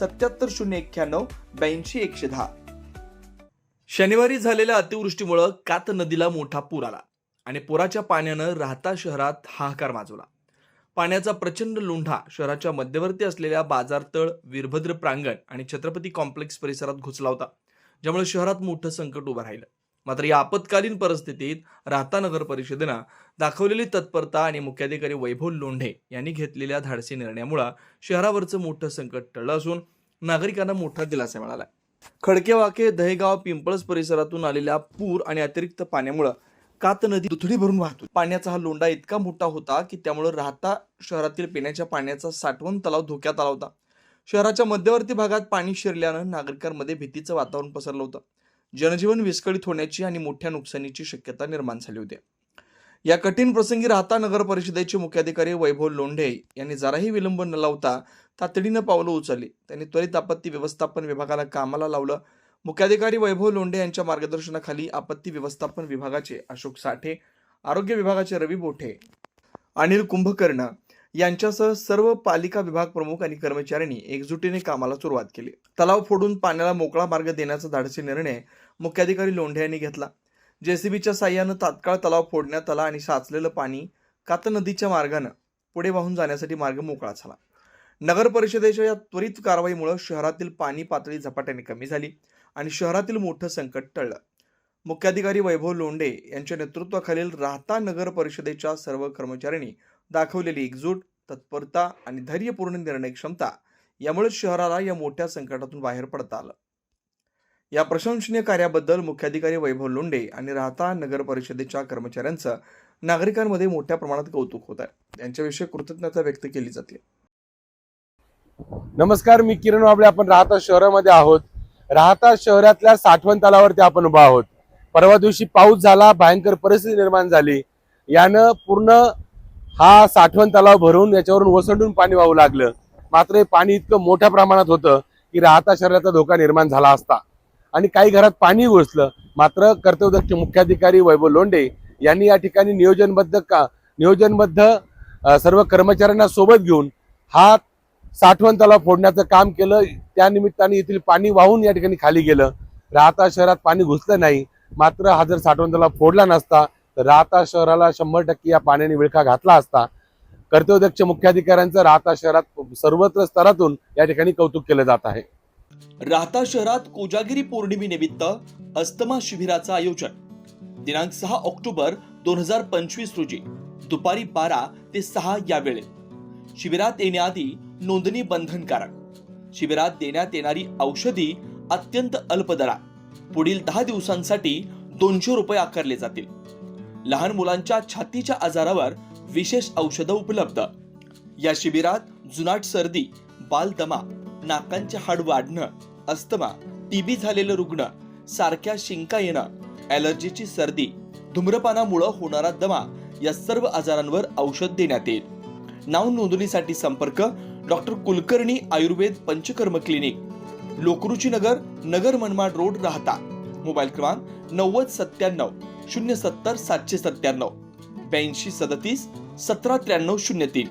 सत्याहत्तर शून्य एक्क्याण्णव ब्याऐंशी एकशे दहा. शनिवारी झालेल्या अतिवृष्टीमुळं कात नदीला मोठा पूर आला आणि पुराच्या पाण्यानं राहता शहरात हाहाकार माजवला. पाण्याचा प्रचंड लुंढा शहराच्या मध्यवर्ती असलेल्या बाजारतळ वीरभद्र प्रांगण आणि छत्रपती कॉम्प्लेक्स परिसरात घुसला होता ज्यामुळे शहरात मोठं संकट उभं राहिलं. मात्र या आपत्कालीन परिस्थितीत राहता नगर परिषदेनं दाखवलेली तत्परता आणि मुख्याधिकारी वैभव लोंढे यांनी घेतलेल्या धाडसी निर्णयामुळे शहरावरचं मोठं संकट टळलं असून नागरिकांना मोठा दिलासा मिळाला खडकेवाके दहेगाव पिंपळस परिसरातून आलेल्या पूर आणि अतिरिक्त पाण्यामुळं कात नदी दुथडी भरून वाहतो पाण्याचा हा लोंढा इतका मोठा होता की त्यामुळे राहता शहरातील पिण्याच्या पाण्याचा साठवण तलाव धोक्यात आला होता. शहराच्या मध्यवर्ती भागात पाणी शिरल्यानं नागरिकांमध्ये भीतीचं वातावरण पसरलं होतं. जनजीवन विस्कळीत होण्याची आणि मोठ्या नुकसानीची शक्यता निर्माण झाली होती. या कठीण प्रसंगी राहता नगर परिषदेचे मुख्याधिकारी वैभव लोंढे यांनी जराही विलंब न लावता तातडीनं पावलं उचलली. त्यांनी त्वरित आपत्ती व्यवस्थापन विभागाला कामाला लावलं. मुख्याधिकारी वैभव लोंढे यांच्या मार्गदर्शनाखाली आपत्ती व्यवस्थापन विभागाचे अशोक साठे आरोग्य विभागाचे रवी बोठे अनिल कुंभकर्ण यांच्यासह सर्व पालिका विभाग प्रमुख आणि कर्मचाऱ्यांनी एकजुटीने कामाला सुरुवात केली. तलाव फोडून पाण्याला मोकळा मार्ग देण्याचा धाडसी निर्णय मुख्याधिकारी लोंढे यांनी घेतला. जेसीबीच्या साह्यानं तात्काळ तलाव फोडण्यात आला आणि साचलेलं पाणी कात नदीच्या मार्गानं पुढे वाहून जाण्यासाठी मार्ग मोकळा झाला. नगर परिषदेच्या या त्वरित कारवाईमुळे शहरातील पाणी पातळी झपाट्याने कमी झाली आणि शहरातील मोठं संकट टळलं. मुख्याधिकारी वैभव लोंढे यांच्या नेतृत्वाखालील राहता नगर परिषदेच्या सर्व कर्मचाऱ्यांनी दाखवलेली एकजूट तत्परता आणि धैर्यपूर्ण निर्णय क्षमता यामुळे शहराला या मोठ्या संकटातून बाहेर पडता आलं. या प्रशंसनीय कार्याबद्दल मुख्याधिकारी वैभव लोंडे आणि राहता नगर परिषदेच्या कर्मचाऱ्यांचं नागरिकांमध्ये मोठ्या प्रमाणात कौतुक होत आहे. त्यांच्याविषयी कृतज्ञता व्यक्त केली जाते. नमस्कार मी किरण वाबळे. आपण राहता शहरामध्ये आहोत. राहता शहरातल्या साठवण तलावरती आपण उभा आहोत. परवा दिवशी पाऊस झाला भयंकर परिस्थिती निर्माण झाली. यानं पूर्ण हा साठवण तलाव भरून याच्यावरून वसंडून पाणी वाहू लागलं. मात्र हे पाणी इतकं मोठ्या प्रमाणात होतं की राहता शहराचा धोका निर्माण झाला असता. आणि काही घरात पाणी घुसलं मात्र कर्तव्यदक्ष मुख्याधिकारी वैभव लोंढे यांनी या ठिकाणी नियोजनबद्ध का नियोजनबद्ध सर्व कर्मचाऱ्यांना सोबत घेऊन हा साठवण तलाव फोडण्याचं काम केलं. त्यानिमित्ताने येथील पाणी वाहून या ठिकाणी खाली गेलं. राहता शहरात पाणी घुसलं नाही. मात्र हा जर साठवण तलाव फोडला नसता तर राहता शहराला शंभर टक्के या पाण्याने विळखा घातला असता कर्तव्यदक्ष मुख्याधिकाऱ्यांचं राहता शहरात सर्वत्र स्तरातून या ठिकाणी कौतुक केलं जात आहे. राहता शहरात कोजागिरी पौर्णिमेनिमित्त अस्तमा शिबिराचं आयोजन. दिनांक सहा ऑक्टोबर दोन हजार पंचवीस रोजी दुपारी बारा ते सहा या वेळेत शिबिरात येण्याआधी नोंदणी बंधनकारक. शिबिरात देण्यात येणारी औषधी अत्यंत अल्प दरात पुढील दहा दिवसांसाठी दोनशे रुपये आकारले जातील. लहान मुलांच्या छातीच्या आजारावर विशेष औषधं उपलब्ध. या शिबिरात जुनाट सर्दी बालदमा नाकांचे हाड वाढणं अस्थमा टीबी झालेलं रुग्ण सारख्या शिंका येणं ॲलर्जीची सर्दी धूम्रपानामुळं होणारा दमा या सर्व आजारांवर औषध देण्यात येईल. नाव नोंदणीसाठी संपर्क doctor Kulkarni Ayurveda Panchakarma clinic Lokruchi Nagar Nagar Manmad road Rahata. Mobile क्रमांक नव्वद सत्त्याण्णव. शून्य सत्तर सातशे सत्त्याण्णव. ब्याऐंशी सदतीस सतरा त्र्याण्णव शून्य तीन.